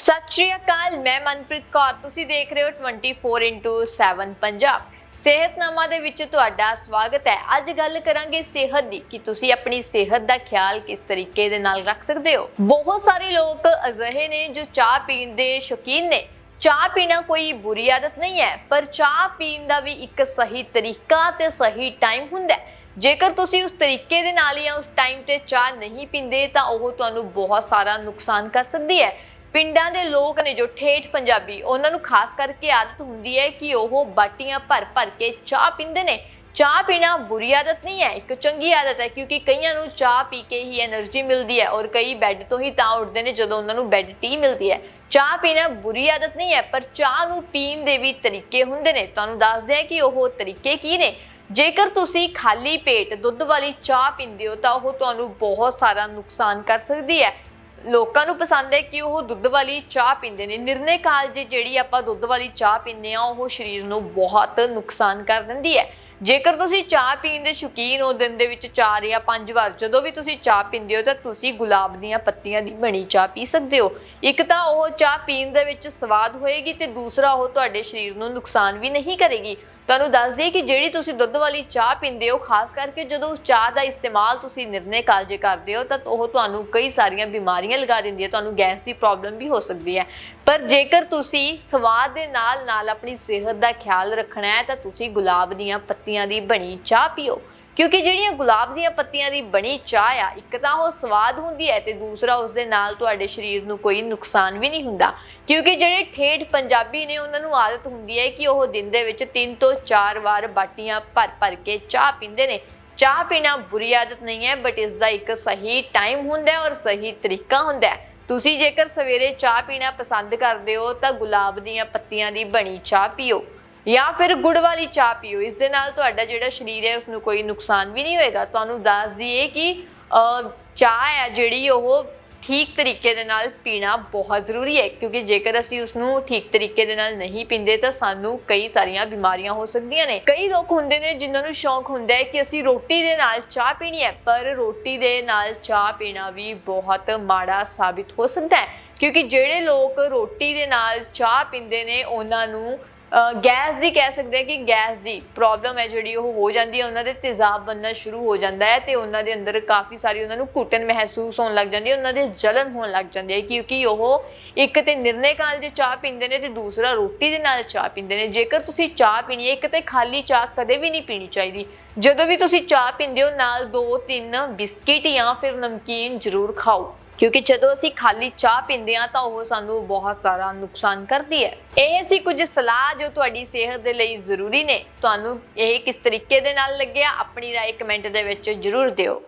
ਸਤਿ ਸ਼੍ਰੀ ਅਕਾਲ, ਮੈਂ ਮਨਪ੍ਰੀਤ ਕੌਰ। ਤੁਸੀਂ ਦੇਖ ਰਹੇ ਹੋ 24x7 ਪੰਜਾਬ। ਸਿਹਤਨਾਮਾ ਦੇ ਵਿੱਚ ਤੁਹਾਡਾ ਸਵਾਗਤ ਹੈ। ਅੱਜ ਗੱਲ ਕਰਾਂਗੇ ਸਿਹਤ ਦੀ, ਕਿ ਤੁਸੀਂ ਆਪਣੀ ਸਿਹਤ ਦਾ ਖਿਆਲ ਕਿਸ ਤਰੀਕੇ ਦੇ ਨਾਲ ਰੱਖ ਸਕਦੇ ਹੋ? ਬਹੁਤ ਸਾਰੇ ਲੋਕ ਅਜਿਹੇ ਨੇ ਜੋ ਚਾਹ ਪੀਣ ਦੇ ਸ਼ੌਕੀਨ ਨੇ। ਚਾਹ ਪੀਣਾ ਕੋਈ ਬੁਰੀ ਆਦਤ ਨਹੀਂ ਹੈ, ਪਰ ਚਾਹ ਪੀਣ ਦਾ ਵੀ ਇੱਕ ਸਹੀ ਤਰੀਕਾ ਤੇ ਸਹੀ ਟਾਈਮ ਹੁੰਦਾ ਹੈ। ਜੇਕਰ ਤੁਸੀਂ ਉਸ ਤਰੀਕੇ ਦੇ ਨਾਲ ਜਾਂ ਉਸ ਟਾਈਮ ਤੇ ਚਾਹ ਨਹੀਂ ਪੀਂਦੇ, ਤਾਂ ਉਹ ਤੁਹਾਨੂੰ ਬਹੁਤ ਸਾਰਾ ਨੁਕਸਾਨ ਕਰ ਸਕਦੀ ਹੈ। ਪਿੰਡਾਂ ਦੇ ਲੋਕ ਨੇ ਜੋ ਠੇਠ ਪੰਜਾਬੀ, ਉਹਨਾਂ ਨੂੰ ਖਾਸ ਕਰਕੇ ਆਦਤ ਹੁੰਦੀ ਹੈ ਕਿ ਉਹ ਬਾਟੀਆਂ ਭਰ ਭਰ ਕੇ ਚਾਹ ਪੀਂਦੇ ਨੇ। ਚਾਹ ਪੀਣਾ ਬੁਰੀ ਆਦਤ ਨਹੀਂ ਹੈ, ਇੱਕ ਚੰਗੀ ਆਦਤ ਹੈ, ਕਿਉਂਕਿ ਕਈਆਂ ਨੂੰ ਚਾਹ ਪੀ ਕੇ ਹੀ એનર્ਜੀ ਮਿਲਦੀ ਹੈ ਔਰ ਕਈ ਬੈੱਡ ਤੋਂ ਹੀ ਤਾਂ ਉੱਠਦੇ ਨੇ ਜਦੋਂ ਉਹਨਾਂ ਨੂੰ ਬੈੱਡ ਟੀ ਮਿਲਦੀ ਹੈ। ਚਾਹ ਪੀਣਾ ਬੁਰੀ ਆਦਤ ਨਹੀਂ ਹੈ, ਪਰ ਚਾਹ ਨੂੰ ਪੀਣ ਦੇ ਵੀ ਤਰੀਕੇ ਹੁੰਦੇ ਨੇ। ਤੁਹਾਨੂੰ ਦੱਸਦੇ ਹਾਂ ਕਿ ਉਹ ਤਰੀਕੇ ਕੀ ਨੇ। ਜੇਕਰ ਤੁਸੀਂ ਖਾਲੀ ਪੇਟ ਦੁੱਧ ਵਾਲੀ ਚਾਹ ਪੀਂਦੇ ਹੋ ਤਾਂ ਉਹ ਤੁਹਾਨੂੰ ਬਹੁਤ ਸਾਰਾ ਨੁਕਸਾਨ ਕਰ ਸਕਦੀ ਹੈ। ਲੋਕਾਂ ਨੂੰ ਪਸੰਦ ਹੈ ਕਿ ਉਹ ਦੁੱਧ ਵਾਲੀ ਚਾਹ ਪੀਂਦੇ ਨੇ। ਨਿਰਣੇ ਜੇ ਜਿਹੜੀ ਆਪਾਂ ਦੁੱਧ ਵਾਲੀ ਚਾਹ ਪੀਂਦੇ ਆ ਉਹ ਸਰੀਰ ਨੂੰ ਬਹੁਤ ਨੁਕਸਾਨ ਕਰ ਦਿੰਦੀ ਹੈ। ਜੇਕਰ ਤੁਸੀਂ ਚਾਹ ਪੀਣ ਦੇ ਸ਼ੌਕੀਨ ਹੋ, ਦਿਨ ਦੇ ਵਿੱਚ 4 ਜਾਂ 5 ਵਾਰ ਜਦੋਂ ਵੀ ਤੁਸੀਂ ਚਾਹ ਪੀਂਦੇ ਹੋ, ਤਾਂ ਤੁਸੀਂ ਗੁਲਾਬ ਦੀਆਂ ਪੱਤੀਆਂ ਦੀ ਬਣੀ ਚਾਹ ਪੀ ਸਕਦੇ ਹੋ। ਇੱਕ ਤਾਂ ਉਹ ਚਾਹ ਪੀਣ ਦੇ ਵਿੱਚ ਸਵਾਦ ਹੋਏਗੀ ਤੇ ਦੂਸਰਾ ਉਹ ਤੁਹਾਡੇ ਸਰੀਰ ਨੂੰ ਨੁਕਸਾਨ ਵੀ ਨਹੀਂ ਕਰੇਗੀ। ਤੁਹਾਨੂੰ ਦੱਸ ਦਈਏ ਕਿ ਜਿਹੜੀ ਤੁਸੀਂ ਦੁੱਧ ਵਾਲੀ ਚਾਹ ਪੀਂਦੇ ਹੋ, ਖਾਸ ਕਰਕੇ ਜਦੋਂ ਉਸ ਚਾਹ ਦਾ ਇਸਤੇਮਾਲ ਤੁਸੀਂ ਨਿਰਣੇ ਕਾਲਜੇ ਕਰਦੇ ਹੋ, ਤਾਂ ਉਹ ਤੁਹਾਨੂੰ ਕਈ ਸਾਰੀਆਂ ਬਿਮਾਰੀਆਂ ਲਗਾ ਦਿੰਦੀ ਹੈ, ਤੁਹਾਨੂੰ ਗੈਸ ਦੀ ਪ੍ਰੋਬਲਮ ਵੀ ਹੋ ਸਕਦੀ ਹੈ। ਪਰ ਜੇਕਰ ਤੁਸੀਂ ਸਵਾਦ ਦੇ ਨਾਲ ਨਾਲ ਆਪਣੀ ਸਿਹਤ ਦਾ ਖਿਆਲ ਰੱਖਣਾ ਹੈ, ਤਾਂ ਤੁਸੀਂ ਗੁਲਾਬ ਦੀਆਂ ਪੱਤੀਆਂ ਦੀ ਬਣੀ ਚਾਹ ਪੀਓ। ਕਿਉਂਕਿ ਜਿਹੜੀਆਂ ਗੁਲਾਬ ਦੀਆਂ ਪੱਤੀਆਂ ਦੀ ਬਣੀ ਚਾਹ ਆ, ਇੱਕ ਤਾਂ ਉਹ ਸਵਾਦ ਹੁੰਦੀ ਹੈ ਤੇ ਦੂਸਰਾ ਉਸ ਦੇ ਨਾਲ ਤੁਹਾਡੇ ਸਰੀਰ ਨੂੰ ਕੋਈ ਨੁਕਸਾਨ ਵੀ ਨਹੀਂ ਹੁੰਦਾ। ਕਿਉਂਕਿ ਜਿਹੜੇ ਠੇਠ ਪੰਜਾਬੀ ਨੇ, ਉਹਨਾਂ ਨੂੰ ਆਦਤ ਹੁੰਦੀ ਹੈ ਕਿ ਉਹ ਦਿਨ ਦੇ ਵਿੱਚ 3 ਤੋਂ 4 ਵਾਰ ਬਾਟੀਆਂ ਭਰ ਭਰ ਕੇ ਚਾਹ ਪੀਂਦੇ ਨੇ। ਚਾਹ ਪੀਣਾ ਬੁਰੀ ਆਦਤ ਨਹੀਂ ਹੈ ਬਟ ਇਸ ਦਾ ਇੱਕ ਸਹੀ ਟਾਈਮ ਹੁੰਦਾ ਹੈ ਔਰ ਸਹੀ ਤਰੀਕਾ ਹੁੰਦਾ ਹੈ। ਤੁਸੀਂ ਜੇਕਰ ਸਵੇਰੇ ਚਾਹ ਪੀਣਾ ਪਸੰਦ ਕਰਦੇ ਹੋ, ਤਾਂ ਗੁਲਾਬ ਦੀਆਂ ਪੱਤੀਆਂ ਦੀ ਬਣੀ ਚਾਹ ਪੀਓ। ਜਾਂ ਫਿਰ ਗੁੜ ਵਾਲੀ ਚਾਹ ਪੀਓ। ਇਸ ਦੇ ਨਾਲ ਤੁਹਾਡਾ ਜਿਹੜਾ ਸਰੀਰ ਹੈ ਉਸ ਨੂੰ ਕੋਈ ਨੁਕਸਾਨ ਵੀ ਨਹੀਂ ਹੋਏਗਾ। ਤੁਹਾਨੂੰ ਦੱਸ ਦਈਏ ਕਿ ਚਾਹ ਹੈ ਜਿਹੜੀ ਉਹ ਠੀਕ ਤਰੀਕੇ ਦੇ ਨਾਲ ਪੀਣਾ ਬਹੁਤ ਜ਼ਰੂਰੀ ਹੈ, ਕਿਉਂਕਿ ਜੇਕਰ ਅਸੀਂ ਉਸ ਨੂੰ ਠੀਕ ਤਰੀਕੇ ਦੇ ਨਾਲ ਨਹੀਂ ਪੀਂਦੇ, ਤਾਂ ਸਾਨੂੰ ਕਈ ਸਾਰੀਆਂ ਬਿਮਾਰੀਆਂ ਹੋ ਸਕਦੀਆਂ ਨੇ। ਕਈ ਲੋਕ ਹੁੰਦੇ ਨੇ ਜਿਨ੍ਹਾਂ ਨੂੰ ਸ਼ੌਂਕ ਹੁੰਦਾ ਹੈ ਕਿ ਅਸੀਂ ਰੋਟੀ ਦੇ ਨਾਲ ਚਾਹ ਪੀਣੀ ਹੈ, ਪਰ ਰੋਟੀ ਦੇ ਨਾਲ ਚਾਹ ਪੀਣਾ ਵੀ ਬਹੁਤ ਮਾੜਾ ਸਾਬਿਤ ਹੋ ਸਕਦਾ ਹੈ, ਕਿਉਂਕਿ ਜਿਹੜੇ ਲੋਕ ਰੋਟੀ ਦੇ ਨਾਲ ਚਾਹ ਪੀਂਦੇ ਨੇ, ਉਹਨਾਂ ਨੂੰ ਗੈਸ ਦੀ ਕਹਿ ਸਕਦੇ ਆ ਕਿ ਗੈਸ ਦੀ ਪ੍ਰੋਬਲਮ ਹੈ ਜਿਹੜੀ ਉਹ ਹੋ ਜਾਂਦੀ ਹੈ, ਉਹਨਾਂ ਦੇ ਤੇਜ਼ਾਬ ਬਣਨਾ ਸ਼ੁਰੂ ਹੋ ਜਾਂਦਾ ਹੈ ਤੇ ਉਹਨਾਂ ਦੇ ਅੰਦਰ ਕਾਫੀ ਸਾਰੀ ਉਹਨਾਂ ਨੂੰ ਘੁੱਟਣ ਮਹਿਸੂਸ ਹੋਣ ਲੱਗ ਜਾਂਦੀ ਹੈ, ਉਹਨਾਂ ਦੇ ਜਲਨ ਹੋਣ ਲੱਗ ਜਾਂਦੀ ਹੈ ਕਿਉਂਕਿ ਉਹ ਇੱਕ ਤੇ ਨਿਰਣੇ ਕਾਲ ਦੇ ਚਾਹ ਪੀਂਦੇ ਨੇ ਤੇ ਦੂਸਰਾ ਰੋਟੀ ਦੇ ਨਾਲ ਚਾਹ ਪੀਂਦੇ ਨੇ। ਜੇਕਰ ਤੁਸੀਂ ਚਾਹ ਪੀਣੀ ਹੈ, ਇੱਕ ਤੇ ਖਾਲੀ ਚਾਹ ਕਦੇ ਵੀ ਨਹੀਂ ਪੀਣੀ ਚਾਹੀਦੀ। ਜਦੋਂ ਵੀ ਤੁਸੀਂ ਚਾਹ ਪੀਂਦੇ ਹੋ, ਨਾਲ ਦੋ, ਤਿੰਨ ਬਿਸਕਿਟ ਜਾਂ ਫਿਰ ਨਮਕੀਨ ਜ਼ਰੂਰ ਖਾਓ। ਕਿਉਂਕਿ ਜਦੋਂ ਅਸੀਂ ਖਾਲੀ ਚਾਹ ਪੀਂਦੇ ਹਾਂ ਤਾਂ ਉਹ ਸਾਨੂੰ ਬਹੁਤ ਸਾਰਾ ਨੁਕਸਾਨ ਕਰਦੀ ਹੈ ਇਹ ਸੀ ਕੁਝ ਸਲਾਹ ਜੋ ਤੁਹਾਡੀ ਸਿਹਤ ਦੇ ਲਈ ਜ਼ਰੂਰੀ ਨੇ ਤੁਹਾਨੂੰ ਇਹ ਕਿਸ ਤਰੀਕੇ ਦੇ ਨਾਲ ਲੱਗਿਆ ਆਪਣੀ رائے ਕਮੈਂਟ ਦੇ ਵਿੱਚ ਜ਼ਰੂਰ ਦਿਓ